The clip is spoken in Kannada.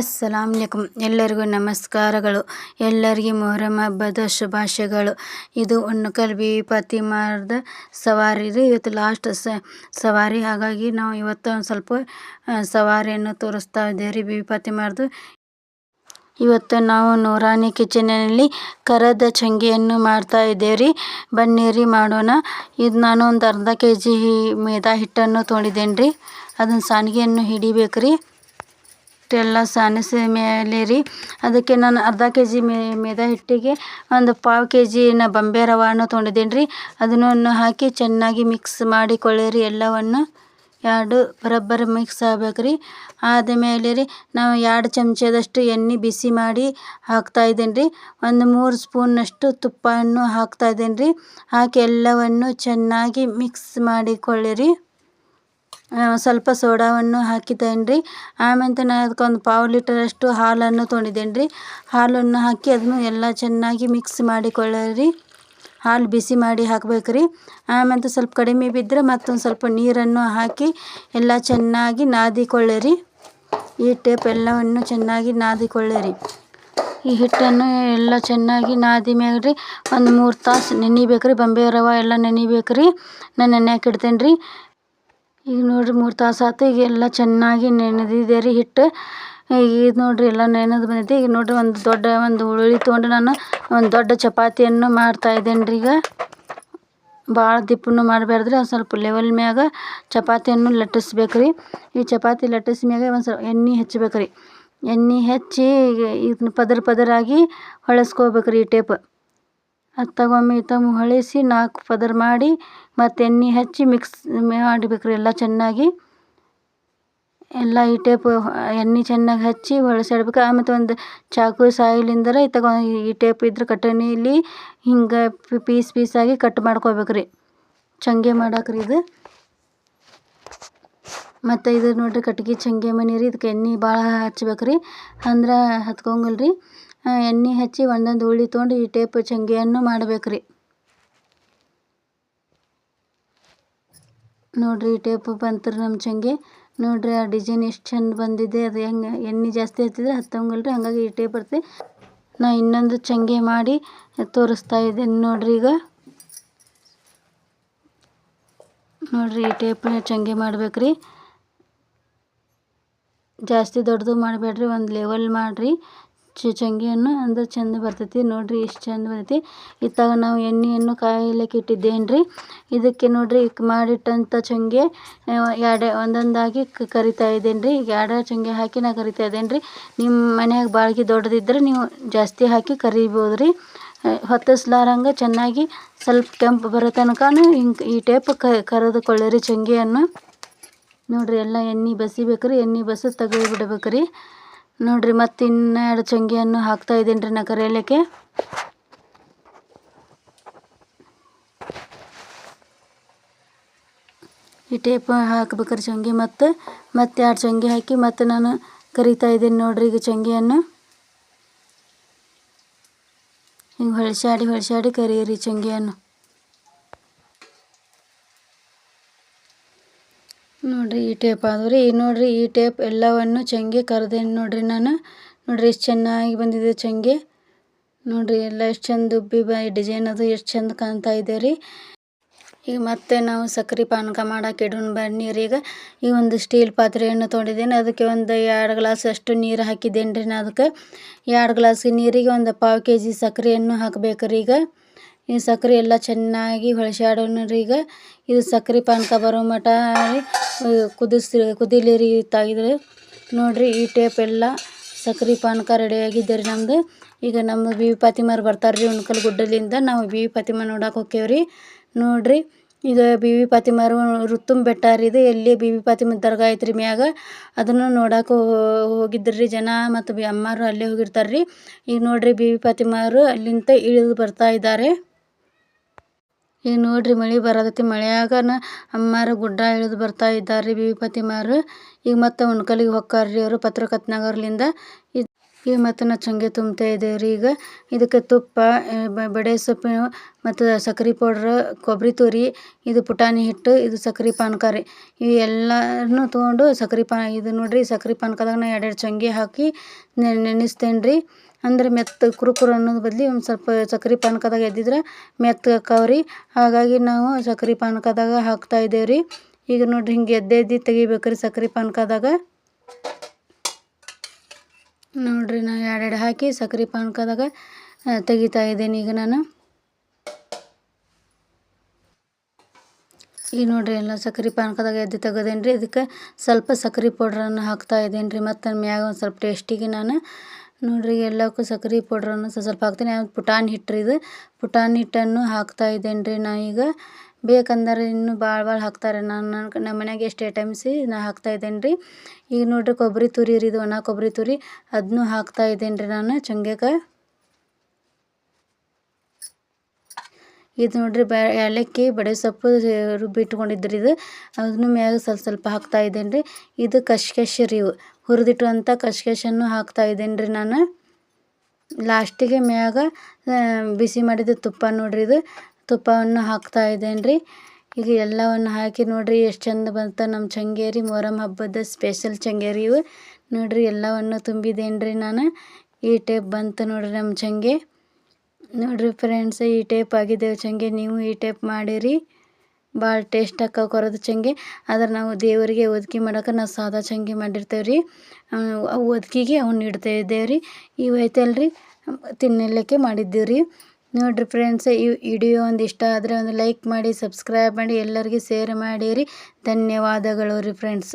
ಅಸ್ಸಲಾಂ ಅಲೈಕುಮ್ ಎಲ್ಲರಿಗೂ ನಮಸ್ಕಾರಗಳು. ಎಲ್ಲರಿಗೆ ಮೊಹರಂ, ಹಬ್ಬದ ಶುಭಾಶಯಗಳು. ಇದು ಉಣ್ಣಕಲ್ ಬಿ ಮಾರದ ಸವಾರಿ. ರೀ ಇವತ್ತು ಲಾಸ್ಟ್ ಸ ಸವಾರಿ. ಹಾಗಾಗಿ ನಾವು ಇವತ್ತು ಒಂದು ಸ್ವಲ್ಪ ಸವಾರಿಯನ್ನು ತೋರಿಸ್ತಾ ಇದ್ದೇವೆ ರೀ ಬಿ ಫಾತಿಮಾರ್ದು. ಇವತ್ತು ನಾವು ನೂರಾನಿ ಕಿಚನಲ್ಲಿ ಕರದ ಚಂಗಿಯನ್ನು ಮಾಡ್ತಾ ಇದ್ದೇವೆ ರೀ. ಬನ್ನಿರಿ ಮಾಡೋಣ. ಇದು ನಾನು ಒಂದು ಅರ್ಧ ಕೆ ಜಿ ಮೇದಾ ಹಿಟ್ಟನ್ನು ತೊಗೊಂಡಿದ್ದೇನೆ ರೀ. ಅದನ್ನು ಸಾಣಿಗೆಯನ್ನು ಹಿಡಿಬೇಕು ರೀ. ಹಿಟ್ಟೆಲ್ಲ ಸಾನಿಸಿ ಮೇಲೆ ರೀ. ಅದಕ್ಕೆ ನಾನು ಅರ್ಧ ಕೆ ಜಿ ಮೈದಾ ಹಿಟ್ಟಿಗೆ ಒಂದು ಪಾವು ಕೆ ಜಿನ ಬಂಬೆ ರವಾನು ತೊಗೊಂಡಿದ್ದೀನಿ ರೀ. ಅದನ್ನು ಹಾಕಿ ಚೆನ್ನಾಗಿ ಮಿಕ್ಸ್ ಮಾಡಿಕೊಳ್ಳಿರಿ ಎಲ್ಲವನ್ನು. ಎರಡು ಬರೋಬ್ಬರಿ ಮಿಕ್ಸ್ ಆಗ್ಬೇಕು ರೀ. ಆದಮೇಲೆ ರೀ ನಾವು ಎರಡು ಚಮಚದಷ್ಟು ಎಣ್ಣೆ ಬಿಸಿ ಮಾಡಿ ಹಾಕ್ತಾಯಿದ್ದೀನಿ ರೀ. ಒಂದು ಮೂರು ಸ್ಪೂನಷ್ಟು ತುಪ್ಪವನ್ನು ಹಾಕ್ತಾಯಿದ್ದೀನಿ ರೀ. ಹಾಕಿ ಎಲ್ಲವನ್ನು ಚೆನ್ನಾಗಿ ಮಿಕ್ಸ್ ಮಾಡಿಕೊಳ್ಳಿರಿ ಸ್ವಲ್ಪ ಸೋಡಾವನ್ನು ಹಾಕಿದ್ದೇನೆ ರೀ ಆಮೇಲೆ ನಾನು ಅದಕ್ಕೊಂದು ಪಾವು ಲೀಟರಷ್ಟು ಹಾಲನ್ನು ತೊಗೊಂಡಿದ್ದೇನೆ ರೀ ಹಾಲನ್ನು ಹಾಕಿ ಅದನ್ನು ಎಲ್ಲ ಚೆನ್ನಾಗಿ ಮಿಕ್ಸ್ ಮಾಡಿಕೊಳ್ಳಿರಿ. ಹಾಲು ಬಿಸಿ ಮಾಡಿ ಹಾಕಬೇಕು ರೀ ಆಮೇಲೆ ಸ್ವಲ್ಪ ಕಡಿಮೆ ಬಿದ್ದರೆ ಮತ್ತೊಂದು ಸ್ವಲ್ಪ ನೀರನ್ನು ಹಾಕಿ ಎಲ್ಲ ಚೆನ್ನಾಗಿ ನಾದಿಕೊಳ್ಳಿರಿ. ಈ ಟೇಪ್ ಎಲ್ಲವನ್ನು ಚೆನ್ನಾಗಿ ನಾದಿಕೊಳ್ಳಿರಿ. ಈ ಹಿಟ್ಟನ್ನು ಎಲ್ಲ ಚೆನ್ನಾಗಿ ನಾದಿ ಮೇಲೆ ರೀ ಒಂದು ಮೂರು ತಾಸು ನೆನಿಬೇಕು ರೀ ಬಂಬೆ ರವೆ ಎಲ್ಲ ನೆನಿಬೇಕು ರೀ ನಾನು ನೆನೆಯಾಕೆ ಇಡ್ತೇನೆ ರೀ ಈಗ ನೋಡಿರಿ ಮೂರು ತಾಸು ಆಯ್ತು ಈಗ ಎಲ್ಲ ಚೆನ್ನಾಗಿ ನೆನೆದಿದೆ ರೀ ಹಿಟ್ಟು. ಈಗ ನೋಡಿರಿ ಎಲ್ಲ ನೆನೆದು ಬಂದೈತಿ ಈಗ ನೋಡಿರಿ ಒಂದು ದೊಡ್ಡ ಒಂದು ಉಳ್ಳಿ ತೊಗೊಂಡು ನಾನು ಒಂದು ದೊಡ್ಡ ಚಪಾತಿಯನ್ನು ಮಾಡ್ತಾ ಇದ್ದೇನೆ ರೀ ಈಗ. ಭಾಳ ದಿಪ್ಪನ್ನು ಮಾಡಬಾರ್ದ್ರಿ ಒಂದು ಸ್ವಲ್ಪ ಲೆವೆಲ್ ಮ್ಯಾಗ ಚಪಾತಿಯನ್ನು ಲಟ್ಟಿಸ್ಬೇಕು ರೀ. ಈ ಚಪಾತಿ ಲಟ್ಟಿಸ್ ಮ್ಯಾಗ ಒಂದು ಸ್ವಲ್ಪ ಎಣ್ಣೆ ಹಚ್ಬೇಕು ರೀ. ಎಣ್ಣೆ ಹಚ್ಚಿ ಇದನ್ನ ಪದರ ಪದರಾಗಿ ಹೊಳಸ್ಕೋಬೇಕು ರೀ ಈ ಟೇಪ್. ಅದು ಇತ್ತಗೊಮ್ಮೆ ತಮ್ಮ ಹೊಳಿಸಿ ನಾಲ್ಕು ಪದರ ಮಾಡಿ ಮತ್ತು ಎಣ್ಣೆ ಹಚ್ಚಿ ಮಿಕ್ಸ್ ಮಾಡಬೇಕು ರೀ ಎಲ್ಲ ಚೆನ್ನಾಗಿ. ಎಲ್ಲ ಈ ಟೇಪ್ ಎಣ್ಣೆ ಚೆನ್ನಾಗಿ ಹಚ್ಚಿ ಹೊಳಸಾಡ್ಬೇಕು ಆಮೇಲೆ ಒಂದು ಚಾಕು ಸಾಯಿಲಿಂದರ ತಗೊ ಈ ಟೇಪ್ ಇದ್ರೆ ಕಟ್ಟಣಿಲಿ ಹಿಂಗೆ ಪೀಸ್ ಪೀಸಾಗಿ ಕಟ್ ಮಾಡ್ಕೋಬೇಕು ರೀ ಚಂಗೆ ಮಾಡಾಕ್ರಿ ಇದು. ಮತ್ತು ಇದು ನೋಡಿರಿ ಕಟ್ಗೆ ಚಂಗೆ ಮನೆ ರೀ ಇದಕ್ಕೆ ಎಣ್ಣೆ ಭಾಳ ಹಚ್ಬೇಕು ರೀ ಅಂದ್ರೆ ಹತ್ಕೊಂಗಲ್ರಿ. ಎಣ್ಣೆ ಹಚ್ಚಿ ಒಂದೊಂದು ಉಳ್ಳಿ ತೊಗೊಂಡು ಈ ಟೇಪ್ ಚಂಗಿಯನ್ನು ಮಾಡ್ಬೇಕು ರೀ ನೋಡಿರಿ ಈ ಟೇಪ್ ಬಂತು ನಮ್ಮ ಚಂಗೆ. ನೋಡಿರಿ ಆ ಡಿಸೈನ್ ಎಷ್ಟು ಚೆಂದ ಬಂದಿದೆ, ಅದು ಹೆಂಗೆ ಎಣ್ಣೆ ಜಾಸ್ತಿ ಹತ್ತಿದ್ರೆ ರೀ ಹಾಗಾಗಿ ಈ ಟೇಪ್ ಬರ್ತೀವಿ ನಾ ಇನ್ನೊಂದು ಚಂಗೆ ಮಾಡಿ ತೋರಿಸ್ತಾ ಇದ್ದೀನಿ ನೋಡಿರಿ ಈಗ. ನೋಡಿರಿ ಈ ಟೇಪ್ ಚಂಗೆ ಮಾಡ್ಬೇಕು ರೀ ಜಾಸ್ತಿ ದೊಡ್ಡದು ಮಾಡಬೇಡ್ರಿ, ಒಂದು ಲೆವೆಲ್ ಮಾಡಿರಿ. ಚಂಗಿಯನ್ನು ಅಂದ್ರೆ ಚಂದ ಬರ್ತೈತಿ. ನೋಡ್ರಿ ಎಷ್ಟು ಚಂದ ಬರ್ತೈತಿ. ಇತ್ತಾಗ ನಾವು ಎಣ್ಣೆಯನ್ನು ಕಾಯಲಿಕ್ಕೆ ಇಟ್ಟಿದ್ದೇನೆ ರೀ ಇದಕ್ಕೆ ನೋಡ್ರಿ ಮಾಡಿಟ್ಟಂಥ ಚಂಗೆ ಎರಡು, ಒಂದೊಂದಾಗಿ ಕರಿತಾ ಇದ್ದೇನೆ ರೀ ಈಗ ಎರಡು ಚಂಗೆ ಹಾಕಿ ನಾ ಕರಿತಾ ಇದ್ದೇನೆ ರೀ ನಿಮ್ಮ ಮನ್ಯಾಗ ಬಾಳ್ಗೆ ದೊಡ್ಡದಿದ್ದರೆ ನೀವು ಜಾಸ್ತಿ ಹಾಕಿ ಕರಿಬೋದು ರೀ ಹೊತ್ತಿಸ್ಲಾರಂಗೆ ಚೆನ್ನಾಗಿ ಸ್ವಲ್ಪ ಕೆಂಪು ಬರೋ ತನಕನೂ ಹಿಂಗೆ ಈ ಟೇಪ್ ಕರೆದುಕೊಳ್ಳಿರಿ ಚಂಗಿಯನ್ನು. ನೋಡ್ರಿ ಎಲ್ಲ ಎಣ್ಣೆ ಬಸಿಬೇಕು ರೀ ಎಣ್ಣೆ ಬಸಿದು ತೆಗೆದು ಬಿಡ್ಬೇಕು ರೀ ನೋಡಿರಿ, ಮತ್ತು ಇನ್ನೆರಡು ಚಂಗಿಯನ್ನು ಹಾಕ್ತಾ ಇದ್ದೀನಿ ರೀ ನಾ ಕರೆಯಲಿಕ್ಕೆ ಈ ಟೇಪ್ ಹಾಕ್ಬೇಕಾರೆ ಚಂಗಿ ಮತ್ತು, ಮತ್ತೆ ಎರಡು ಚಂಗಿ ಹಾಕಿ ಮತ್ತು ನಾನು ಕರಿತಾ ಇದ್ದೀನಿ ನೋಡ್ರಿ ಈಗ ಚಂಗಿಯನ್ನು. ಹಿಂಗೆ ಹೊಳ್ಸಾಡಿ ಹೊಳ್ಸಾಡಿ ಕರೀರಿ ಚಂಗಿಯನ್ನು. ನೋಡಿರಿ ಈ ಟೇಪ್ ಆದವು ರೀ ನೋಡ್ರಿ ಈ ಟೇಪ್ ಎಲ್ಲವನ್ನು ಚಂಗೆ ಕರೆದೇನಿ ನೋಡಿರಿ ನಾನು. ನೋಡಿರಿ ಎಷ್ಟು ಚೆನ್ನಾಗಿ ಬಂದಿದೆ ಚಂಗೆ. ನೋಡಿರಿ ಎಲ್ಲ ಎಷ್ಟು ಚಂದ ಉಬ್ಬಿ ಬ ಡಿಸೈನ್ ಅದು ಎಷ್ಟು ಚಂದ ಕಾಣ್ತಾ ಇದೆ ರೀ. ಈಗ ಮತ್ತೆ ನಾವು ಸಕ್ರೆ ಪಾನಕ ಮಾಡಕ್ಕೆ ಇಡೋಣ ಬನ್ನಿ ರೀ ಈಗ. ಈ ಒಂದು ಸ್ಟೀಲ್ ಪಾತ್ರೆಯನ್ನು ತೊಗೊಂಡಿದ್ದೇನೆ ಅದಕ್ಕೆ ಒಂದು ಎರಡು ಗ್ಲಾಸ್ ಅಷ್ಟು ನೀರು ಹಾಕಿದ್ದೇನೆ ರೀ ನಾನು ಅದಕ್ಕೆ. ಎರಡು ಗ್ಲಾಸ್ ನೀರಿಗೆ ಒಂದು ಪಾವು ಕೆ ಜಿ ಸಕ್ಕರೆಯನ್ನು ಹಾಕಬೇಕು ರೀ ಈಗ. ಈ ಸಕ್ಕರೆ ಎಲ್ಲ ಚೆನ್ನಾಗಿ ಹೊಳಸಾಡೋಣ ರೀ ಈಗ. ಇದು ಸಕ್ಕರೆ ಪಾನಕ ಬರೋ ಮಠ ಕುದಿಸಿ ಕುದಿಲಿ ರೀ ತಾಗಿದ್ರೆ. ನೋಡಿರಿ ಈ ಟೇಪ್ ಎಲ್ಲ ಸಕ್ರೆ ಪಾನಕ ರೆಡಿಯಾಗಿದೆ ರೀ ನಮ್ಮದು ಈಗ ನಮ್ಮ ಬಿ ವಿ ಪಾತಿಮಾರು ಬರ್ತಾರೆ ರೀ ಉಣ್ಕಲ್ ಗುಡ್ಡಲಿಂದ. ನಾವು ಬಿ ವಿ ಪಾತಿಮ ನೋಡಕ್ಕೆ ಹೋಕ್ಕೇವೆ ರೀ. ನೋಡಿರಿ ಬಿ ವಿ ಪಾತಿಮಾರು ರುತ್ತುಂ ಬೆಟ್ಟ ರೀ ಇದು. ಎಲ್ಲಿ ಬಿ ವಿ ಪಾತಿಮ ದರ್ಗಾ ಐತ್ರಿ ಮ್ಯಾಗ. ಅದನ್ನು ನೋಡಕ್ಕೆ ಹೋಗಿದ್ರಿ ರೀ ಜನ ಮತ್ತು ಬಿ ಅಮ್ಮಾರು ಅಲ್ಲೇ ಹೋಗಿರ್ತಾರೆ ರೀ. ಈಗ ನೋಡಿರಿ ಬಿ ವಿ ಪಾತಿಮಾರು ಅಲ್ಲಿಂದ ಇಳಿದು ಬರ್ತಾ ಇದ್ದಾರೆ ಈಗ ನೋಡ್ರಿ ಮಳೆ ಬರತೈತಿ. ಮಳೆಯಾಗನ ಅಮ್ಮಾರು ಗುಡ್ಡ ಇಳಿದು ಬರ್ತಾ ಇದ್ದಾರೆ ರೀ ಬಿ ಮಾರು ಈಗ ಮತ್ತೆ ಉಣ್ಕಲಿಗೆ ಹೊಕ್ಕಾರ ರೀ ಅವರು ಪತ್ರಕತ್ ನಗರ್ಲಿಂದ ಈಗ ಮತ್ತು ನಾ ಚಂಗೆ ತುಂಬ್ತಾ ಇದ್ದೇವೆ ರೀ ಈಗ ಇದಕ್ಕೆ ತುಪ್ಪ ಬಡೆ ಸೊಪ್ಪು ಮತ್ತು ಸಕ್ರೆ ಪೌಡ್ರ್, ಕೊಬ್ಬರಿ ತುರಿ, ಇದು ಪುಟಾಣಿ ಹಿಟ್ಟು, ಇದು ಸಕ್ರೆ ಪಾನಕ ರೀ. ಇವು ಎಲ್ಲನೂ ತೊಗೊಂಡು ಸಕ್ರೆ ಪಾ, ಇದು ನೋಡಿರಿ ಸಕ್ರೆ ಪಾನಕದಾಗ ನಾ ಎರಡೆರಡು ಚಂಗೆ ಹಾಕಿ ನೆನೆಸ್ತೇನೆ ರೀ. ಅಂದ್ರೆ ಮೆತ್ತಗೆ ಕುರುಕುರು ಅನ್ನೋದು ಬದಲಿ ಒಂದು ಸ್ವಲ್ಪ ಸಕ್ರೆ ಪಾನಕದಾಗ ಎದ್ದಿದ್ರೆ ಮೆತ್ತಗೆ ರೀ. ಹಾಗಾಗಿ ನಾವು ಸಕ್ರೆ ಪಾನಕದಾಗ ಹಾಕ್ತಾ ಇದ್ದೇವೆ ರೀ ಈಗ ನೋಡಿರಿ ಹಿಂಗೆ ಎದ್ದೆ ಎದ್ದು ತೆಗಿಬೇಕು ರೀ ಸಕ್ರೆ ಪಾನಕದಾಗ. ನೋಡಿರಿ ನಾನು ಎರಡೆರಡು ಹಾಕಿ ಸಕ್ರೆ ಪಾನಕದಾಗ ತೆಗಿತಾ ಇದ್ದೀನಿ ಈಗ ನಾನು. ಈಗ ನೋಡ್ರಿ, ಎಲ್ಲ ಸಕ್ರೆ ಪಾನಕದಾಗ ಎದ್ದು ತೆಗೆದೇನಿ ರೀ ಇದಕ್ಕೆ ಸ್ವಲ್ಪ ಸಕ್ರೆ ಪೌಡ್ರನ್ನು ಹಾಕ್ತಾ ಇದ್ದೇನೆ ರೀ ಮತ್ತು ಮ್ಯಾಗ ಒಂದು ಸ್ವಲ್ಪ ಟೇಸ್ಟಿಗೆ ನಾನು. ನೋಡಿರಿ, ಎಲ್ಲಕ್ಕೂ ಸಕ್ರೆ ಪೌಡ್ರನ್ನು ಸ್ವಲ್ಪ ಹಾಕ್ತೀನಿ. ಪುಟಾಣಿ ಹಿಟ್ಟು ರೀ ಇದು. ಪುಟಾಣಿ ಹಿಟ್ಟನ್ನು ಹಾಕ್ತಾ ಇದ್ದೇನೆ ರೀ ನಾ ಈಗ. ಬೇಕಂದರೆ ಇನ್ನೂ ಭಾಳ ಭಾಳ ಹಾಕ್ತಾರೆ. ನಾನು ನನ್ನ ನಮ್ಮ ಮನ್ಯಾಗ ಎಷ್ಟು ಐಟಮ್ಸಿ ನಾ ಹಾಕ್ತಾ ಇದ್ದೇನೆ ರೀ. ಈಗ ನೋಡಿರಿ ಕೊಬ್ಬರಿ ತುರಿ ರೀ, ಇದು ಒಣ ಕೊಬ್ಬರಿ ತುರಿ. ಅದನ್ನೂ ಹಾಕ್ತಾ ಇದ್ದೇನೆ ರೀ ನಾನು ಚಂಗ್ಯಾಕ ಇದು ನೋಡಿರಿ ಬ್ಯಾ ಏಲಕ್ಕಿ, ಬಡೆ ಸೊಪ್ಪು ರುಬ್ಬಿಟ್ಕೊಂಡಿದ್ರಿ ಇದು. ಅದನ್ನು ಮ್ಯಾಗ ಸ್ವಲ್ಪ ಸ್ವಲ್ಪ ಹಾಕ್ತಾ ಇದ್ದೇನೆ ರೀ. ಇದು ಕಶ್ಕಶ್ ರೀ ಇವು. ಹುರಿದಿಟ್ಟುವಂಥ ಕಶ್ಕಶನ್ನು ಹಾಕ್ತಾ ಇದ್ದೇನೆ ರೀ ನಾನು. ಲಾಸ್ಟಿಗೆ ಮ್ಯಾಗ ಬಿಸಿ ಮಾಡಿದ ತುಪ್ಪ ನೋಡ್ರಿ ಇದು. ತುಪ್ಪವನ್ನು ಹಾಕ್ತಾ ಇದ್ದೇನೆ ರೀ. ಈಗ ಎಲ್ಲವನ್ನು ಹಾಕಿ ನೋಡಿರಿ, ಎಷ್ಟು ಚಂದ ಬಂತ ನಮ್ಮ ಚಂಗೇರಿ, ಮೊಹರಂ ಹಬ್ಬದ ಸ್ಪೆಷಲ್ ಚಂಗೇರಿ ಇವು. ನೋಡಿರಿ, ಎಲ್ಲವನ್ನು ತುಂಬಿದ್ದೇನೆ ರೀ ನಾನು. ಈ ಟೇಪ್ ಬಂತು ನೋಡಿರಿ ನಮ್ಮ ಚಂಗೆ. ನೋಡಿರಿ ಫ್ರೆಂಡ್ಸ್ ಈ ಟೇಪ್ ಆಗಿದ್ದೇವೆ ಚಂಗೆ. ನೀವು ಈ ಟೈಪ್ ಮಾಡಿರಿ. ಭಾಳ ಟೇಸ್ಟ್ ಹಾಕ ಕೊರೋದು ಚಂಗೆ. ಆದ್ರೆ ನಾವು ದೇವರಿಗೆ ಒದಕಿ ಮಾಡೋಕೆ ನಾವು ಸಾದಾ ಚಂಗೆ ಮಾಡಿರ್ತೇವೆ ರೀ. ಒದ್ಕಿಗೆ ಅವನ್ನ ಇಡ್ತಾ ಇದ್ದೇವೆ ರೀ. ಇವು ಐತಲ್ಲ ರೀ ತಿನ್ನಲಿಕ್ಕೆ ಮಾಡಿದ್ದೀವಿ ರೀ. ನೋಡಿರಿ ಫ್ರೆಂಡ್ಸ್ ಈ ವಿಡಿಯೋ ಒಂದು ಇಷ್ಟ ಆದರೆ ಒಂದು ಲೈಕ್ ಮಾಡಿ ಸಬ್ಸ್ಕ್ರೈಬ್ ಮಾಡಿ, ಎಲ್ಲರಿಗೂ ಶೇರ್ ಮಾಡಿರಿ. ಧನ್ಯವಾದಗಳು ರೀ ಫ್ರೆಂಡ್ಸ್